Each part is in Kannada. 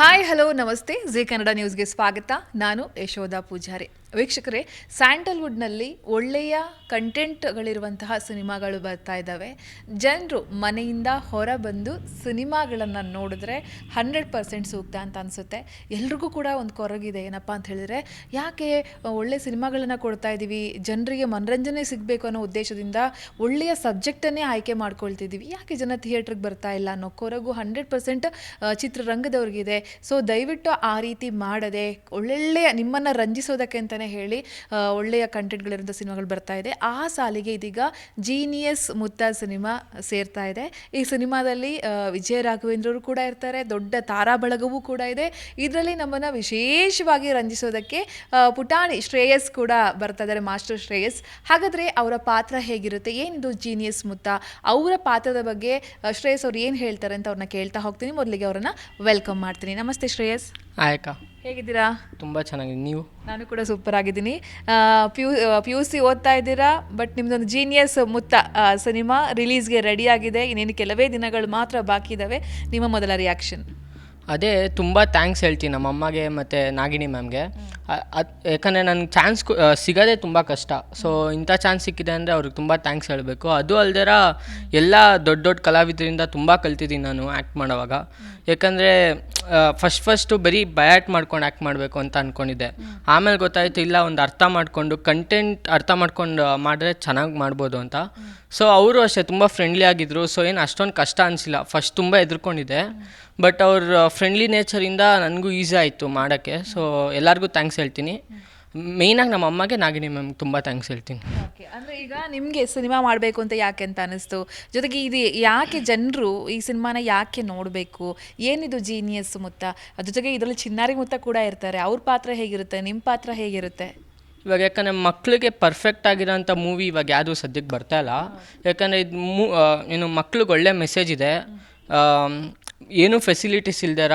ಹಾಯ್ ಹಲೋ ನಮಸ್ತೆ. ಜಿ ಕನ್ನಡ ನ್ಯೂಸ್ಗೆ ಸ್ವಾಗತ. ನಾನು ಯಶೋಧ ಪೂಜಾರಿ. ವೀಕ್ಷಕರೇ, ಸ್ಯಾಂಡಲ್ವುಡ್ನಲ್ಲಿ ಒಳ್ಳೆಯ ಕಂಟೆಂಟ್ಗಳಿರುವಂತಹ ಸಿನಿಮಾಗಳು ಬರ್ತಾ ಇದ್ದಾವೆ. ಜನರು ಮನೆಯಿಂದ ಹೊರ ಬಂದು ಸಿನಿಮಾಗಳನ್ನು ನೋಡಿದ್ರೆ ಹಂಡ್ರೆಡ್ ಪರ್ಸೆಂಟ್ ಸೂಕ್ತ ಅಂತ ಅನಿಸುತ್ತೆ. ಎಲ್ರಿಗೂ ಕೂಡ ಒಂದು ಕೊರಗಿದೆ. ಏನಪ್ಪ ಅಂತ ಹೇಳಿದ್ರೆ, ಯಾಕೆ ಒಳ್ಳೆ ಸಿನಿಮಾಗಳನ್ನು ಕೊಡ್ತಾ ಇದ್ದೀವಿ ಜನರಿಗೆ ಮನರಂಜನೆ ಸಿಗಬೇಕು ಅನ್ನೋ ಉದ್ದೇಶದಿಂದ ಒಳ್ಳೆಯ ಸಬ್ಜೆಕ್ಟನ್ನೇ ಆಯ್ಕೆ ಮಾಡ್ಕೊಳ್ತಿದ್ದೀವಿ ಯಾಕೆ ಜನ ಥಿಯೇಟ್ರಿಗೆ ಬರ್ತಾ ಇಲ್ಲ ಅನ್ನೋ ಕೊರಗು ಹಂಡ್ರೆಡ್ ಪರ್ಸೆಂಟ್ ಚಿತ್ರರಂಗದವ್ರಿಗಿದೆ. ಸೊ ದಯವಿಟ್ಟು ಆ ರೀತಿ ಮಾಡದೆ, ಒಳ್ಳೊಳ್ಳೆಯ ನಿಮ್ಮನ್ನು ರಂಜಿಸೋದಕ್ಕೆ ಅಂತಲೇ ಹೇಳಿ ಒಳ್ಳೆಯ ಕಂಟೆಂಟ್ಗಳಿರೋಂಥ ಸಿನಿಮಾಗಳು ಬರ್ತಾ ಇದೆ. ಆ ಸಾಲಿಗೆ ಇದೀಗ ಜೀನಿಯಸ್ ಮುತ್ತ ಸಿನಿಮಾ ಸೇರ್ತಾ ಇದೆ. ಈ ಸಿನಿಮಾದಲ್ಲಿ ವಿಜಯ ರಾಘವೇಂದ್ರರು ಕೂಡ ಇರ್ತಾರೆ, ದೊಡ್ಡ ತಾರಾ ಬಳಗವೂ ಕೂಡ ಇದೆ. ಇದರಲ್ಲಿ ನಮ್ಮನ್ನು ವಿಶೇಷವಾಗಿ ರಂಜಿಸೋದಕ್ಕೆ ಪುಟಾಣಿ ಶ್ರೇಯಸ್ ಕೂಡ ಬರ್ತಾ ಇದ್ದಾರೆ, ಮಾಸ್ಟರ್ ಶ್ರೇಯಸ್. ಹಾಗಾದರೆ ಅವರ ಪಾತ್ರ ಹೇಗಿರುತ್ತೆ? ಏನಿದು ಜೀನಿಯಸ್ ಮುತ್ತ? ಅವರ ಪಾತ್ರದ ಬಗ್ಗೆ ಶ್ರೇಯಸ್ ಅವ್ರು ಏನು ಹೇಳ್ತಾರೆ ಅಂತ ಅವ್ರನ್ನ ಕೇಳ್ತಾ ಹೋಗ್ತೀನಿ. ಮೊದಲಿಗೆ ಅವರನ್ನು ವೆಲ್ಕಮ್ ಮಾಡ್ತೀನಿ. ನಮಸ್ತೆ ಶ್ರೇಯಸ್. ಆಯ್ಕ ಹೇಗಿದ್ದೀರಾ? ತುಂಬ ಚೆನ್ನಾಗಿದೆ. ನೀವು? ನಾನು ಕೂಡ ಸೂಪರ್ ಆಗಿದ್ದೀನಿ. P U P U C ಓದ್ತಾ ಇದ್ದೀರಾ ಬಟ್ ನಿಮ್ಮದೊಂದು ಜೀನಿಯಸ್ ಮುತ್ತ ಸಿನಿಮಾ ರಿಲೀಸ್ಗೆ ರೆಡಿ ಆಗಿದೆ. ಇನ್ನೇನು ಕೆಲವೇ ದಿನಗಳು ಮಾತ್ರ ಬಾಕಿ ಇದ್ದಾವೆ ನಿಮ್ಮ ಮೊದಲ ರಿಯಾಕ್ಷನ್ ಅದೇ ತುಂಬ ಥ್ಯಾಂಕ್ಸ್ ಹೇಳ್ತೀನಿ ನಮ್ಮ ಅಮ್ಮಗೆ ಮತ್ತು ನಾಗಿನಿ ಮ್ಯಾಮ್ಗೆ ಯಾಕಂದರೆ ನನಗೆ ಚಾನ್ಸ್ ಸಿಗೋದೇ ತುಂಬ ಕಷ್ಟ. ಸೊ ಇಂಥ ಚಾನ್ಸ್ ಸಿಕ್ಕಿದೆ ಅಂದರೆ ಅವ್ರಿಗೆ ತುಂಬ ಥ್ಯಾಂಕ್ಸ್ ಹೇಳಬೇಕು. ಅದು ಅಲ್ದಿರ ಎಲ್ಲ ದೊಡ್ಡ ದೊಡ್ಡ ಕಲಾವಿದರಿಂದ ತುಂಬ ಕಲ್ತಿದ್ದೀನಿ ನಾನು ಆ್ಯಕ್ಟ್ ಮಾಡೋವಾಗ. ಯಾಕಂದರೆ ಫಸ್ಟ್ ಫಸ್ಟು ಬರೀ ಬಯಾಟ್ ಮಾಡ್ಕೊಂಡು ಆ್ಯಕ್ಟ್ ಮಾಡಬೇಕು ಅಂತ ಅಂದ್ಕೊಂಡಿದ್ದೆ ಆಮೇಲೆ ಗೊತ್ತಾಯಿತು, ಇಲ್ಲ ಒಂದು ಅರ್ಥ ಮಾಡಿಕೊಂಡು ಕಂಟೆಂಟ್ ಅರ್ಥ ಮಾಡ್ಕೊಂಡು ಮಾಡಿದ್ರೆ ಚೆನ್ನಾಗಿ ಮಾಡ್ಬೋದು ಅಂತ. ಸೊ ಅವರು ಅಷ್ಟೇ ತುಂಬ ಫ್ರೆಂಡ್ಲಿ ಆಗಿದ್ದರು ಸೊ ಏನು ಅಷ್ಟೊಂದು ಕಷ್ಟ ಅನಿಸಿಲ್ಲ. ಫಸ್ಟ್ ತುಂಬ ಎದುರ್ಕೊಂಡಿದ್ದೆ ಬಟ್ ಅವ್ರ ಫ್ರೆಂಡ್ಲಿ ನೇಚರಿಂದ ನನಗೂ ಈಸಿ ಆಯಿತು ಮಾಡೋಕ್ಕೆ. ಸೊ ಎಲ್ಲರಿಗೂ ಥ್ಯಾಂಕ್ಸ್ ಹೇಳ್ತೀನಿ. ಮೇಯ್ನಾಗಿ ನಮ್ಮ ಅಮ್ಮಗೆ ನಾಗಿನಿ ಮ್ಯಾಮ್ ತುಂಬ ಥ್ಯಾಂಕ್ಸ್ ಹೇಳ್ತೀನಿ. ಓಕೆ ಅಂದರೆ ಈಗ ನಿಮಗೆ ಸಿನಿಮಾ ಮಾಡಬೇಕು ಅಂತ ಯಾಕೆ ಅಂತ ಅನಿಸ್ತು? ಜೊತೆಗೆ ಇದು ಯಾಕೆ ಜನರು ಈ ಸಿನಿಮಾನ ಯಾಕೆ ನೋಡಬೇಕು? ಏನಿದು ಜೀನಿಯಸ್ ಮುತ್ತ? ಅದ್ರ ಜೊತೆಗೆ ಇದರಲ್ಲಿ ಚಿನ್ನಾರಿ ಮುತ್ತ ಕೂಡ ಇರ್ತಾರೆ. ಅವ್ರ ಪಾತ್ರ ಹೇಗಿರುತ್ತೆ? ನಿಮ್ಮ ಪಾತ್ರ ಹೇಗಿರುತ್ತೆ? ಇವಾಗ ಯಾಕಂದರೆ ಮಕ್ಕಳಿಗೆ ಪರ್ಫೆಕ್ಟ್ ಆಗಿರೋಂಥ ಮೂವಿ ಇವಾಗ ಯಾವುದು ಸದ್ಯಕ್ಕೆ ಬರ್ತಾ ಇಲ್ಲ. ಯಾಕಂದರೆ ಇದು ಮೂ ಏನು ಮಕ್ಳಿಗೆ ಒಳ್ಳೆ ಮೆಸೇಜ್ ಇದೆ. ಏನು ಫೆಸಿಲಿಟೀಸ್ ಇಲ್ದಿರ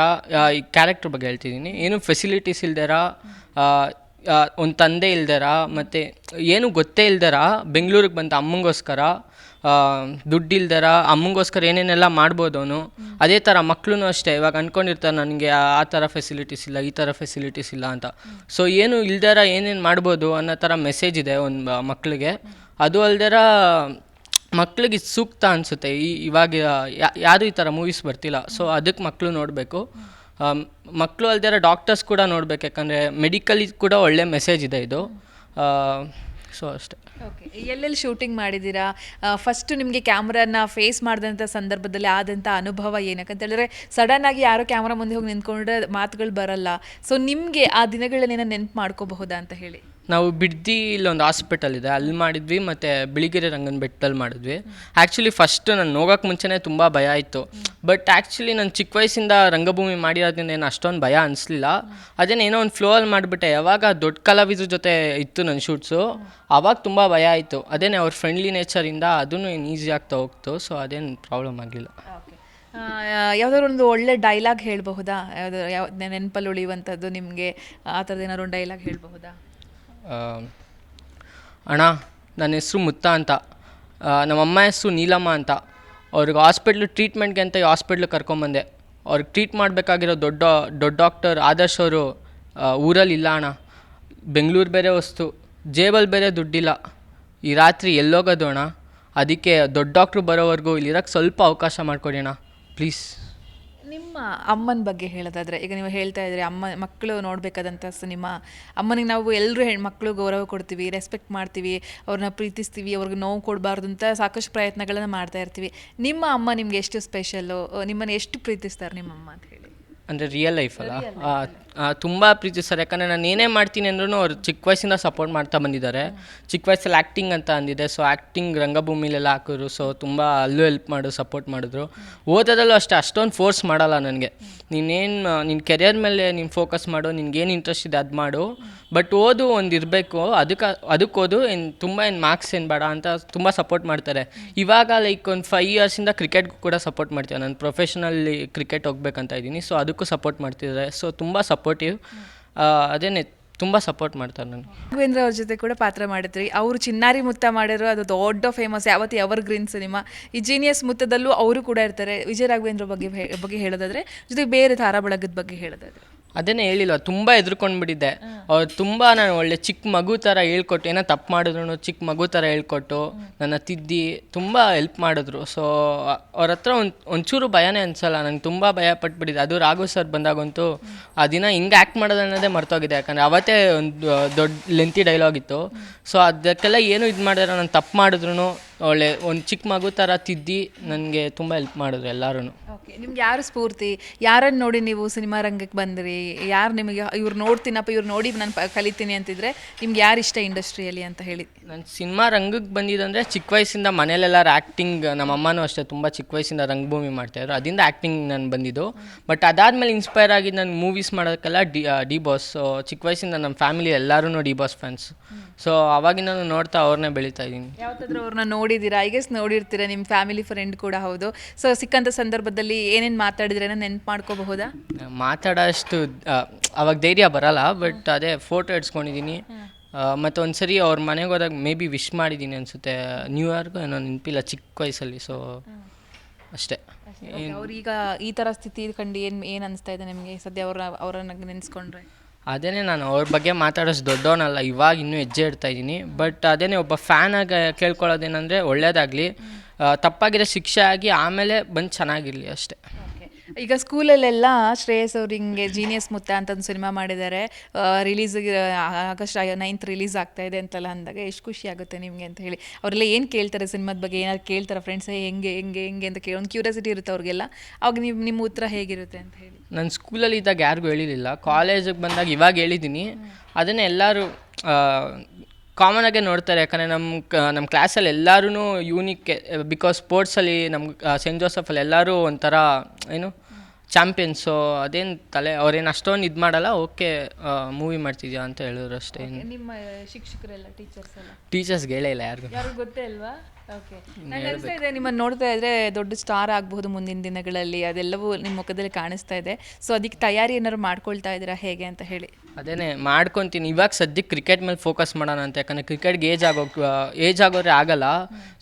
ಈ ಕ್ಯಾರೆಕ್ಟರ್ ಬಗ್ಗೆ ಹೇಳ್ತಿದ್ದೀನಿ. ಏನು ಫೆಸಿಲಿಟೀಸ್ ಇಲ್ದಿರ ಒಂದು ತಂದೆ ಇಲ್ದಿರ, ಮತ್ತು ಏನು ಗೊತ್ತೇ ಇಲ್ದಿರ, ಬೆಂಗಳೂರಿಗೆ ಬಂದ ಅಮ್ಮಂಗೋಸ್ಕರ ದುಡ್ಡು ಇಲ್ದಿರ, ಅಮ್ಮಂಗೋಸ್ಕರ ಏನೇನೆಲ್ಲ ಮಾಡ್ಬೋದು ಅವನು ಅದೇ ಥರ ಮಕ್ಕಳು ಅಷ್ಟೇ. ಇವಾಗ ಅಂದ್ಕೊಂಡಿರ್ತಾರೆ ನನಗೆ ಆ ಥರ ಫೆಸಿಲಿಟೀಸ್ ಇಲ್ಲ, ಈ ಥರ ಫೆಸಿಲಿಟೀಸ್ ಇಲ್ಲ ಅಂತ. ಸೊ ಏನು ಇಲ್ದಿರ ಏನೇನು ಮಾಡ್ಬೋದು ಅನ್ನೋ ಥರ ಮೆಸೇಜ್ ಇದೆ ಒಂದು ಮಕ್ಕಳಿಗೆ ಅದು ಅಲ್ದಿರ ಮಕ್ಳಿಗೆ ಇದು ಸೂಕ್ತ ಅನಿಸುತ್ತೆ. ಈ ಇವಾಗ ಯಾರು ಈ ಥರ ಮೂವೀಸ್ ಬರ್ತಿಲ್ಲ. ಸೊ ಅದಕ್ಕೆ ಮಕ್ಕಳು ನೋಡಬೇಕು. ಮಕ್ಕಳು ಅಲ್ದಿರ ಡಾಕ್ಟರ್ಸ್ ಕೂಡ ನೋಡ್ಬೇಕು. ಯಾಕಂದರೆ ಮೆಡಿಕಲಿ ಕೂಡ ಒಳ್ಳೆ ಮೆಸೇಜ್ ಇದೆ ಇದು. ಸೊ ಅಷ್ಟೇ. ಓಕೆ ಎಲ್ಲೆಲ್ಲಿ ಶೂಟಿಂಗ್ ಮಾಡಿದ್ದೀರಾ? ಫಸ್ಟು ನಿಮಗೆ ಕ್ಯಾಮ್ರಾನ ಫೇಸ್ ಮಾಡಿದಂಥ ಸಂದರ್ಭದಲ್ಲಿ ಆದಂಥ ಅನುಭವ ಏನಕ್ಕಂತ ಹೇಳಿದ್ರೆ ಸಡನ್ ಆಗಿ ಯಾರೋ ಕ್ಯಾಮ್ರಾ ಮುಂದೆ ಹೋಗಿ ನಿಂತ್ಕೊಂಡ್ರೆ ಮಾತುಗಳು ಬರಲ್ಲ. ಸೊ ನಿಮಗೆ ಆ ದಿನಗಳನ್ನೇನೋ ನೆನಪು ಮಾಡ್ಕೋಬಹುದಾ ಅಂತ ಹೇಳಿ. ನಾವು ಬಿಡ್ದಿ ಇಲ್ಲೊಂದು ಹಾಸ್ಪಿಟಲ್ ಇದೆ. ಅಲ್ಲಿ ಮಾಡಿದ್ವಿ, ಮತ್ತು ಬಿಳಿಗೆರೆ ರಂಗನ ಬೆಟ್ಟದಲ್ಲಿ ಮಾಡಿದ್ವಿ. ಆ್ಯಕ್ಚುಲಿ ಫಸ್ಟ್ ನಾನು ಹೋಗೋಕ್ಕೆ ಮುಂಚೆನೇ ತುಂಬ ಭಯ ಇತ್ತು. ಬಟ್ ಆ್ಯಕ್ಚುಲಿ ನಾನು ಚಿಕ್ಕ ವಯಸ್ಸಿಂದ ರಂಗಭೂಮಿ ಮಾಡಿರೋದ್ರಿಂದ ಏನು ಅಷ್ಟೊಂದು ಭಯ ಅನಿಸ್ಲಿಲ್ಲ. ಅದೇನು ಏನೋ ಒಂದು ಫ್ಲೋಯಲ್ಲಿ ಮಾಡಿಬಿಟ್ಟೆ. ಯಾವಾಗ ದೊಡ್ಡ ಕಲಾವಿದ್ರ ಜೊತೆ ಇತ್ತು ನನ್ನ ಶೂಟ್ಸು ಆವಾಗ ತುಂಬ ಭಯ ಆಯಿತು. ಅದೇನೇ ಅವ್ರ ಫ್ರೆಂಡ್ಲಿ ನೇಚರಿಂದ ಅದನ್ನು ಏನು ಈಸಿ ಆಗ್ತಾ ಹೋಗ್ತು. ಸೊ ಅದೇನು ಪ್ರಾಬ್ಲಮ್ ಆಗಲಿಲ್ಲ. ಯಾವ್ದಾದ್ರು ಒಂದು ಒಳ್ಳೆ ಡೈಲಾಗ್ ಹೇಳಬಹುದಾ? ಯಾವ್ದು ಯಾವ ನೆನಪಲ್ಲಿ ಉಳಿಯುವಂಥದ್ದು ನಿಮಗೆ ಆ ಥರದ್ದು ಏನಾದ್ರು ಒಂದು ಡೈಲಾಗ್ ಹೇಳಬಹುದಾ? ಅಣ್ಣ, ನನ್ನ ಹೆಸರು ಮುತ್ತ ಅಂತ. ನಮ್ಮಮ್ಮ ಹೆಸರು ನೀಲಮ್ಮ ಅಂತ. ಅವ್ರಿಗೆ ಹಾಸ್ಪಿಟ್ಲು ಟ್ರೀಟ್ಮೆಂಟ್ಗೆ ಅಂತ ಈ ಹಾಸ್ಪಿಟ್ಲಿಗೆ ಕರ್ಕೊಂಬಂದೆ. ಅವ್ರಿಗೆ ಟ್ರೀಟ್ ಮಾಡಬೇಕಾಗಿರೋ ದೊಡ್ಡ ದೊಡ್ಡ ಡಾಕ್ಟರ್ ಆದರ್ಶ್ ಅವರು ಊರಲ್ಲಿ ಇಲ್ಲ ಅಣ್ಣ. ಬೆಂಗಳೂರು ಬೇರೆ ವಸ್ತು. ಜೇಬಲ್ಲಿ ಬೇರೆ ದುಡ್ಡಿಲ್ಲ. ಈ ರಾತ್ರಿ ಎಲ್ಲೋಗೋದು ಅಣ್ಣ. ಅದಕ್ಕೆ ದೊಡ್ಡ ಡಾಕ್ಟ್ರು ಬರೋವರೆಗೂ ಇಲ್ಲಿರೋಕ್ಕೆ ಸ್ವಲ್ಪ ಅವಕಾಶ ಮಾಡಿಕೊಡಿ ಅಣ್ಣ. ಪ್ಲೀಸ್. ನಿಮ್ಮ ಅಮ್ಮನ ಬಗ್ಗೆ ಹೇಳೋದಾದ್ರೆ ಈಗ ನೀವು ಹೇಳ್ತಾ ಇದ್ರೆ ಅಮ್ಮ ಮಕ್ಕಳು ನೋಡಬೇಕಾದಂಥ ಸಿನಿಮಾ ಅಮ್ಮನಿಗೆ ನಾವು ಎಲ್ಲರೂ ಹೆಣ್ಮಕ್ಳು ಗೌರವ ಕೊಡ್ತೀವಿ ರೆಸ್ಪೆಕ್ಟ್ ಮಾಡ್ತೀವಿ ಅವ್ರನ್ನ ಪ್ರೀತಿಸ್ತೀವಿ ಅವ್ರಿಗೆ ನೋವು ಕೊಡಬಾರ್ದು ಅಂತ ಸಾಕಷ್ಟು ಪ್ರಯತ್ನಗಳನ್ನು ಮಾಡ್ತಾ ಇರ್ತೀವಿ. ನಿಮ್ಮ ಅಮ್ಮ ನಿಮ್ಗೆ ಎಷ್ಟು ಸ್ಪೆಷಲ್ಲು ನಿಮ್ಮನ್ನು ಎಷ್ಟು ಪ್ರೀತಿಸ್ತಾರೆ ನಿಮ್ಮ ಅಮ್ಮ ಅಂತ ಹೇಳಿ? ಅಂದರೆ ರಿಯಲ್ ಲೈಫಲ್ಲ ತುಂಬ ಪ್ರೀತಿಸ್ತಾರೆ ಯಾಕಂದರೆ ನಾನು ಏನೇ ಮಾಡ್ತೀನಿ ಅಂದ್ರೂ ಅವ್ರು ಚಿಕ್ಕ ವಯಸ್ಸಿಂದ ಸಪೋರ್ಟ್ ಮಾಡ್ತಾ ಬಂದಿದ್ದಾರೆ. ಚಿಕ್ಕ ವಯಸ್ಸಲ್ಲಿ ಆ್ಯಕ್ಟಿಂಗ್ ಅಂತ ಅಂದಿದೆ. ಸೊ ಆ್ಯಕ್ಟಿಂಗ್ ರಂಗಭೂಮಿಲೆಲ್ಲ ಹಾಕಿದ್ರು ಸೊ ತುಂಬ ಅಲ್ಲೂ ಹೆಲ್ಪ್ ಮಾಡು ಸಪೋರ್ಟ್ ಮಾಡಿದ್ರು. ಓದೋದಲ್ಲೂ ಅಷ್ಟೇ, ಅಷ್ಟೊಂದು ಫೋರ್ಸ್ ಮಾಡಲ್ಲ ನನಗೆ. ನೀನೇನು ನಿನ್ನ ಕೆರಿಯರ್ ಮೇಲೆ ನೀನು ಫೋಕಸ್ ಮಾಡು, ನಿನ್ಗೇನು ಇಂಟ್ರೆಸ್ಟ್ ಇದೆ ಅದು ಮಾಡು. ಬಟ್ ಓದು ಒಂದು ಇರಬೇಕು ಅದಕ್ಕೆ ಅದಕ್ಕೆ ಓದು ಏನು ತುಂಬ ಏನು ಮಾರ್ಕ್ಸ್ ಏನು ಬೇಡ ಅಂತ ತುಂಬ ಸಪೋರ್ಟ್ ಮಾಡ್ತಾರೆ. ಇವಾಗ ಲೈಕ್ ಒಂದು ಫೈವ್ ಇಯರ್ಸಿಂದ ಕ್ರಿಕೆಟ್ಗೂ ಕೂಡ ಸಪೋರ್ಟ್ ಮಾಡ್ತೀವಿ. ನಾನು ಪ್ರೊಫೆಷನಲ್ಲಿ ಕ್ರಿಕೆಟ್ ಹೋಗ್ಬೇಕಂತ ಇದ್ದೀನಿ. ಸೊ ಅದಕ್ಕೂ ಸಪೋರ್ಟ್ ಮಾಡ್ತಿದ್ದಾರೆ ಸೊ ತುಂಬ ಸಪೋರ್ಟಿವ್ ಅದೇನೆ ತುಂಬ ಸಪೋರ್ಟ್ ಮಾಡ್ತಾರೆ ನಾನು ರಾಘವೇಂದ್ರ ಅವ್ರ ಜೊತೆ ಕೂಡ ಪಾತ್ರ ಮಾಡಿದ್ರಿ. ಅವರು ಚಿನ್ನಾರಿ ಮುತ್ತ ಮಾಡಿರೋ ಅದು ದೊಡ್ಡ ಫೇಮಸ್ ಯಾವತ್ತು ಎವರ್ ಗ್ರೀನ್ ಸಿನಿಮಾ. ಈ ಜೀನಿಯಸ್ ಮುತ್ತದಲ್ಲೂ ಅವರು ಕೂಡ ಇರ್ತಾರೆ. ವಿಜಯ ರಾಘವೇಂದ್ರ ಬಗ್ಗೆ ಬಗ್ಗೆ ಹೇಳೋದಾದ್ರೆ, ಜೊತೆಗೆ ಬೇರೆ ಧಾರಾಬಳಗದ ಬಗ್ಗೆ ಹೇಳೋದಾದ್ರೆ. ಅದೇನೇ ಹೇಳಿಲ್ಲ ತುಂಬ ಹೆದರ್ಕೊಂಡ್ಬಿಟ್ಟಿದ್ದೆ ಅವ್ರು ತುಂಬ ನಾನು ಒಳ್ಳೆ ಚಿಕ್ಕ ಮಗು ಥರ ಹೇಳ್ಕೊಟ್ಟು, ಏನೋ ತಪ್ಪು ಮಾಡಿದ್ರು ಚಿಕ್ಕ ಮಗು ಥರ ಹೇಳ್ಕೊಟ್ಟು ನನ್ನ ತಿದ್ದಿ ತುಂಬ ಹೆಲ್ಪ್ ಮಾಡಿದ್ರು. ಸೊ ಅವ್ರ ಹತ್ರ ಒಂದು, ಒಂಚೂರು ಭಯನೇ ಅನ್ಸಲ್ಲ, ನಂಗೆ ತುಂಬ ಭಯ ಪಟ್ಬಿಟ್ಟಿದೆ. ಅದು ರಾಘು ಸರ್ ಬಂದಾಗಂತೂ ಆ ದಿನ ಹಿಂಗೆ ಆ್ಯಕ್ಟ್ ಮಾಡೋದು ಅನ್ನೋದೇ ಮರ್ತೋಗಿದೆ. ಯಾಕಂದರೆ ಅವತ್ತೇ ಒಂದು ದೊಡ್ಡ ಲೆಂತಿ ಡೈಲಾಗ್ ಇತ್ತು. ಸೊ ಅದಕ್ಕೆಲ್ಲ ಏನು ಇದು ಮಾಡಿದ್ರೆ, ನಾನು ತಪ್ಪು ಮಾಡಿದ್ರು ಒಳ್ಳೆ ಒಂದು ಚಿಕ್ಕ ಮಗು ಥರ ತಿದ್ದಿ ನನಗೆ ತುಂಬ ಹೆಲ್ಪ್ ಮಾಡಿದ್ರು ಎಲ್ಲರೂ ಓಕೆ ನಿಮ್ಗೆ ಯಾರು ಸ್ಫೂರ್ತಿ? ಯಾರನ್ನು ನೋಡಿ ನೀವು ಸಿನಿಮಾ ರಂಗಕ್ಕೆ ಬಂದ್ರಿ? ಯಾರು ನಿಮಗೆ ಇವ್ರು ನೋಡ್ತೀನಪ್ಪ ಇವ್ರು ನೋಡಿ ನಾನು ಪ- ಕಲಿತೀನಿ ಅಂತಿದ್ರೆ ನಿಮ್ಗೆ ಯಾರು ಇಷ್ಟ ಇಂಡಸ್ಟ್ರಿಯಲ್ಲಿ ಅಂತ ಹೇಳಿ? ನಾನು ಸಿನಿಮಾ ರಂಗಕ್ಕೆ ಬಂದಿದ್ದಂದರೆ ಚಿಕ್ಕ ವಯಸ್ಸಿಂದ ಮನೇಲೆಲ್ಲರೂ ಆ್ಯಕ್ಟಿಂಗ್ ನಮ್ಮ ಅಮ್ಮನೂ ಅಷ್ಟೇ ತುಂಬ ಚಿಕ್ಕ ವಯಸ್ಸಿಂದ ರಂಗಭೂಮಿ ಮಾಡ್ತಾಯಿದ್ರು ಅದರಿಂದ ಆ್ಯಕ್ಟಿಂಗ್ ನಾನು ಬಂದಿದ್ದು. ಬಟ್ ಅದಾದಮೇಲೆ ಇನ್ಸ್ಪೈರ್ ಆಗಿ ನಾನು ಮೂವೀಸ್ ಮಾಡೋಕ್ಕೆಲ್ಲ ಡಿ ಡಿ ಬಾಸ್ ಸೊ ಚಿಕ್ಕ ವಯಸ್ಸಿಂದ ನಮ್ಮ ಫ್ಯಾಮಿಲಿ ಎಲ್ಲರೂ ಡಿ ಬಾಸ್ ಫ್ಯಾನ್ಸ್ ಸೊ ಅವಾಗಿಂದ ನೋಡ್ತಾ ಅವ್ರನ್ನೇ ಬೆಳೀತಾ ಇದ್ದೀನಿ. ಯಾವತ್ತಾದ್ರೂ ಅವ್ರನ್ನ ನೋಡಿದ್ದೀರಾ? ಐ ಗೆಸ್ ನೋಡಿರ್ತೀರಾ ನಿಮ್ಮ ಫ್ಯಾಮಿಲಿ ಫ್ರೆಂಡ್ ಕೂಡ ಹೌದು. ಸೊ ಸಿಕ್ಕಂಥ ಸಂದರ್ಭದಲ್ಲಿ ಏನೇನು ಮಾತಾಡಿದ್ರೆ ನೆನ್ಪು ಮಾಡ್ಕೋಬಹುದಾ? ಮಾತಾಡೋಷ್ಟು ಅವಾಗ ಧೈರ್ಯ ಬರಲ್ಲ ಬಟ್ ಅದೇ ಫೋಟೋ ಇಡ್ಸ್ಕೊಂಡಿದ್ದೀನಿ ಮತ್ತು ಒಂದು ಸರಿ ಅವ್ರ ಮನೆಗೆ ಹೋದಾಗ ಮೇ ಬಿ ವಿಶ್ ಮಾಡಿದ್ದೀನಿ ಅನಿಸುತ್ತೆ. ನ್ಯೂ ಇಯರ್ಗೂ ಏನೋ ನೆನಪಿಲ್ಲ ಚಿಕ್ಕ ವಯಸ್ಸಲ್ಲಿ ಸೊ ಅಷ್ಟೇ. ಅವ್ರೀಗ ಈ ಥರ ಸ್ಥಿತಿ ಕಂಡು ಏನು ಏನು ಅನಿಸ್ತಾ ಇದೆ ನಿಮಗೆ? ಸದ್ಯ ಅವ್ರ ಅವರನ್ನ ನೆನೆಸ್ಕೊಂಡ್ರೆ. ಅದೇನೇ ನಾನು ಅವ್ರ ಬಗ್ಗೆ ಮಾತಾಡೋಷ್ಟು ದೊಡ್ಡವನಲ್ಲ ಇವಾಗ ಇನ್ನೂ ಹೆಜ್ಜೆ ಇಡ್ತಾ ಇದ್ದೀನಿ. ಬಟ್ ಅದೇನೇ ಒಬ್ಬ ಫ್ಯಾನ್ ಆಗಿ ಕೇಳ್ಕೊಳ್ಳೋದೇನೆಂದರೆ ಒಳ್ಳೇದಾಗಲಿ. ತಪ್ಪಾಗಿರೋ ಶಿಕ್ಷೆ ಆಗಿ ಆಮೇಲೆ ಬಂದು ಚೆನ್ನಾಗಿರಲಿ ಅಷ್ಟೇ. ಈಗ ಸ್ಕೂಲಲ್ಲೆಲ್ಲ ಶ್ರೇಯಸ್ ಅವ್ರು ಹಿಂಗೆ ಜೀನಿಯಸ್ ಮುತ್ತ ಅಂತ ಒಂದು ಸಿನಿಮಾ ಮಾಡಿದ್ದಾರೆ ರಿಲೀಸ್ ಆಗಸ್ಟ್ ನೈನ್ತ್ ರಿಲೀಸ್ ಆಗ್ತಾ ಇದೆ ಅಂತೆಲ್ಲ ಅಂದಾಗ ಎಷ್ಟು ಖುಷಿ ಆಗುತ್ತೆ ನಿಮಗೆ ಅಂತ ಹೇಳಿ. ಅವರೆಲ್ಲ ಏನು ಕೇಳ್ತಾರೆ ಸಿನಿಮಾದ ಬಗ್ಗೆ? ಏನಾದ್ರು ಕೇಳ್ತಾರೆ ಫ್ರೆಂಡ್ಸ್ ಹೆಂಗೆ ಹೆಂಗೆ ಹೆಂಗೆ ಅಂತ ಕೇಳಿ, ಒಂದು ಕ್ಯೂರಿಯಾಸಿಟಿ ಇರುತ್ತೆ ಅವ್ರಿಗೆಲ್ಲ. ಅವಾಗ ನೀವು ನಿಮ್ಮ ಉತ್ತರ ಹೇಗಿರುತ್ತೆ ಅಂತ ಹೇಳಿ. ನಾನು ಸ್ಕೂಲಲ್ಲಿ ಇದ್ದಾಗ ಯಾರಿಗೂ ಹೇಳಿರಲಿಲ್ಲ. ಕಾಲೇಜಿಗೆ ಬಂದಾಗ ಇವಾಗ ಹೇಳಿದ್ದೀನಿ. ಅದನ್ನೇ ಎಲ್ಲರೂ ಕಾಮನ್ ಆಗೇ ನೋಡ್ತಾರೆ. ಯಾಕಂದರೆ ನಮ್ಮ ನಮ್ಮ ಕ್ಲಾಸಲ್ಲಿ ಎಲ್ಲರೂ ಯೂನಿಕ್ ಬಿಕಾಸ್ ಸ್ಪೋರ್ಟ್ಸಲ್ಲಿ ನಮ್ಮ ಸೆಂಟ್ ಜೋಸಫಲ್ಲಿ ಎಲ್ಲರೂ ಒಂಥರ, ಏನು ಚಾಂಪಿಯನ್ಸು ಅದೇನು ತಲೆ ಅವ್ರೇನು ಅಷ್ಟೊಂದು ಇದು ಮಾಡಲ್ಲ ಓಕೆ ಮೂವಿ ಮಾಡ್ತಿದ್ಯಾ ಅಂತ ಹೇಳಿದ್ರು ಅಷ್ಟೇ. ನಿಮ್ಮ ಶಿಕ್ಷಕರೆಲ್ಲ ಟೀಚರ್ಸ್ ಎಲ್ಲ? ಟೀಚರ್ಸ್ಗೆ ಹೇಳೇ ಇಲ್ಲ ಯಾರಿಗೂ. ಯಾರು ಗೊತ್ತೇ ಅಲ್ವಾ ಓಕೆ ಇದೆ ನಿಮ್ಮನ್ನು ನೋಡ್ತಾ ಇದ್ರೆ ದೊಡ್ಡ ಸ್ಟಾರ್ ಆಗಬಹುದು ಮುಂದಿನ ದಿನಗಳಲ್ಲಿ ಅದೆಲ್ಲವೂ ನಿಮ್ಮ ಮುಖದಲ್ಲಿ ಕಾಣಿಸ್ತಾ ಇದೆ. ಸೊ ಅದಕ್ಕೆ ತಯಾರಿ ಏನಾದ್ರು ಮಾಡ್ಕೊಳ್ತಾ ಇದ್ದೀರಾ ಹೇಗೆ ಅಂತ ಹೇಳಿ? ಅದೇನೆ ಮಾಡ್ಕೊತೀನಿ. ಇವಾಗ ಸದ್ಯಕ್ಕೆ ಕ್ರಿಕೆಟ್ ಮೇಲೆ ಫೋಕಸ್ ಮಾಡೋಣ ಅಂತ ಯಾಕಂದ್ರೆ ಕ್ರಿಕೆಟ್ಗೆ ಏಜ್ ಆಗೋ ಏಜ್ ಆಗೋರೆ ಆಗಲ್ಲ.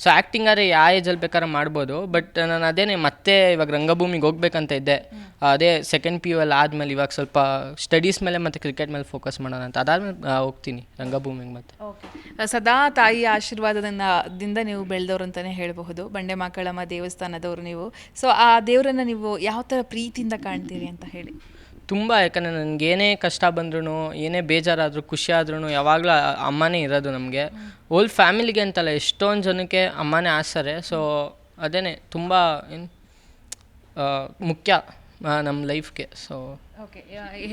ಸೊ ಆ್ಯಕ್ಟಿಂಗ್ ಆದ್ರೆ ಯಾವ ಏಜಲ್ಲಿ ಬೇಕಾದ್ರೆ ಮಾಡ್ಬೋದು. ಬಟ್ ನಾನು ಅದೇನೆ ಮತ್ತೆ ಇವಾಗ ರಂಗಭೂಮಿಗೆ ಹೋಗ್ಬೇಕಂತ ಇದ್ದೆ. ಅದೇ ಸೆಕೆಂಡ್ ಪಿ ಯು ಅಲ್ಲಿ ಆದಮೇಲೆ ಇವಾಗ ಸ್ವಲ್ಪ ಸ್ಟಡೀಸ್ ಮೇಲೆ ಮತ್ತೆ ಕ್ರಿಕೆಟ್ ಮೇಲೆ ಫೋಕಸ್ ಮಾಡೋಣ ಅಂತ. ಅದಾದ್ಮೇಲೆ ಹೋಗ್ತೀನಿ ರಂಗಭೂಮಿಗೆ ಮತ್ತೆ. ಸದಾ ತಾಯಿ ಆಶೀರ್ವಾದದಿಂದ ನೀವು ಬೆಳೆದವರು ಅಂತಲೇ ಹೇಳಬಹುದು. ಬಂಡೆ ಮಾಕಳಮ್ಮ ದೇವಸ್ಥಾನದವರು ನೀವು. ಸೊ ಆ ದೇವರನ್ನ ನೀವು ಯಾವ ಥರ ಪ್ರೀತಿಯಿಂದ ಕಾಣ್ತೀರಿ ಅಂತ ಹೇಳಿ. ತುಂಬ, ಯಾಕಂದರೆ ನನಗೆ ಏನೇ ಕಷ್ಟ ಬಂದ್ರೂ ಏನೇ ಬೇಜಾರಾದರೂ ಖುಷಿ ಆದ್ರೂ ಯಾವಾಗಲೂ ಅಮ್ಮನೇ ಇರೋದು ನಮಗೆ. ಓಲ್ ಫ್ಯಾಮಿಲಿಗೆ ಅಂತಲ್ಲ, ಎಷ್ಟೊಂದು ಜನಕ್ಕೆ ಅಮ್ಮನೇ ಆಸರೆ ಸೊ ಅದೇನೆ ತುಂಬ ಮುಖ್ಯ ನಮ್ಮ ಲೈಫ್ಗೆ ಸೊ ಓಕೆ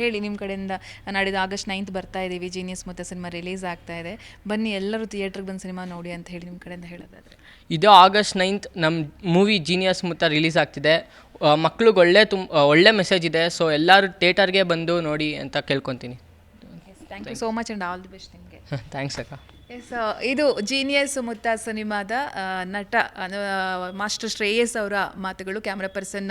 ಹೇಳಿ ನಿಮ್ಮ ಕಡೆಯಿಂದ ನಾಡಿದ್ದು ಆಗಸ್ಟ್ ನೈನ್ತ್ ಬರ್ತಾ ಇದ್ದೀವಿ ಜೀನಿಯಸ್ ಮತ್ತು ಸಿನಿಮಾ ರಿಲೀಸ್ ಆಗ್ತಾ ಇದೆ. ಬನ್ನಿ ಎಲ್ಲರೂ ಥಿಯೇಟ್ರಿಗೆ ಬಂದು ಸಿನಿಮಾ ನೋಡಿ ಅಂತ ಹೇಳಿ ನಿಮ್ಮ ಕಡೆಯಿಂದ ಹೇಳೋದಾದ್ರೆ. ಇದು ಆಗಸ್ಟ್ ನೈನ್ತ್ ನಮ್ಮ ಮೂವಿ ಜೀನಿಯಸ್ ಮುತ್ತ ರಿಲೀಸ್ ಆಗ್ತಿದೆ. ಮಕ್ಳಿಗೆ ಒಳ್ಳೆ ತುಂಬ ಒಳ್ಳೆ ಮೆಸೇಜ್ ಇದೆ ಸೊ ಎಲ್ಲರೂ ಥಿಯೇಟರ್ಗೆ ಬಂದು ನೋಡಿ ಅಂತ ಕೇಳ್ಕೊತೀನಿ. Thank you so much and all the best ನಿಮಗೆ. ಥ್ಯಾಂಕ್ಸ್ ಅಕ್ಕ. ಎಸ್ ಇದು ಜೀನಿಯಸ್ ಮುತ್ತ ಸಿನಿಮಾದ ನಟ ಮಾಸ್ಟರ್ ಶ್ರೇಯಸ್ ಅವರ ಮಾತುಗಳು ಕ್ಯಾಮ್ರಾ ಪರ್ಸನ್